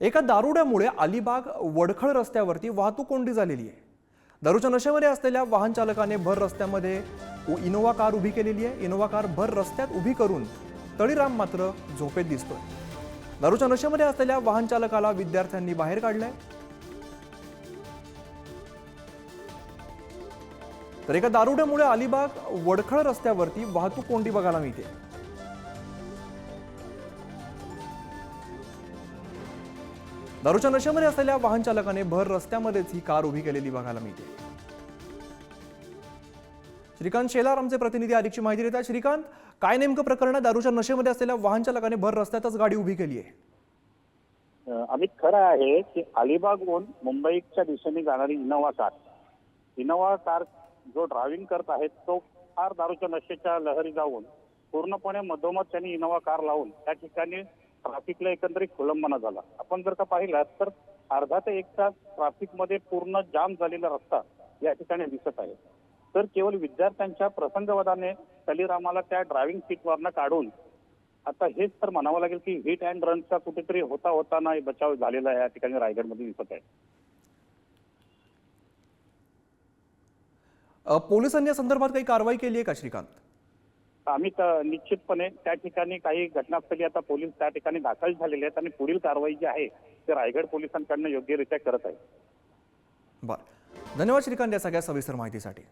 एका दारुड्यामुळे अलिबाग वडखळ रस्त्यावरती वाहतूक कोंडी झालेली आहे. दारूच्या नशेमध्ये असलेल्या वाहन चालकाने भर रस्त्यामध्ये इनोवा कार उभी केलेली आहे. इनोवा कार भर रस्त्यात उभी करून तळीराम मात्र झोपेत दिसतोय. दारूच्या नशेमध्ये असलेल्या वाहन चालकाला विद्यार्थ्यांनी बाहेर काढलंय. तर एका दारुड्यामुळे अलिबाग वडखळ रस्त्यावरती वाहतूक कोंडी बघायला मिळते. दारूच्या नशेमध्ये असलेल्या वाहन चालकाने भर रस्त्यामध्येच ही कार उभी केलेली बघायला मिळते. श्रीकांत शेलार आमचे प्रतिनिधी अधिकची माहिती देतात श्रीकांत काय नेमकं प्रकरण दारूच्या नशेमध्ये असलेल्या वाहन चालकाने भर रस्त्यातच गाडी उभी केली आहे. अमित खरं आहे की अलिबागहून मुंबईच्या दिशेने जाणारी इनोवा कार इनोवा कार जो ड्रायव्हिंग करत आहे तो फार दारूच्या नशेच्या लहरी जाऊन पूर्णपणे मधोमध त्यांनी इनोवा कार लावून त्या ठिकाणी ट्रॅफिकला एकंदरीत खोलंबना झाला. आपण जर का पाहिलात तर अर्धा ते एक तास ट्रॅफिकमध्ये पूर्ण जाम झालेला रस्ता या ठिकाणी दिसत आहे. तर केवळ विद्यार्थ्यांच्या प्रसंगवदाने कलिरामाला त्या ड्रायव्हिंग सीटवरनं काढून आता हेच तर म्हणावं लागेल की हिट अँड रनचा कुठेतरी होता होताना बचाव झालेला आहे या ठिकाणी रायगडमध्ये दिसत आहे. पोलिसांनी या संदर्भात काही कारवाई केली आहे का श्रीकांत? आम्ही निश्चितपणे त्या ठिकाणी काही घटनास्थळी आता पोलीस त्या ठिकाणी दाखल झालेले आहेत आणि पुढील कारवाई जी आहे ते रायगड पोलिसांकडनं योग्यरित्या करत आहे. बरं. धन्यवाद श्रीकांत या सगळ्या सविस्तर माहितीसाठी.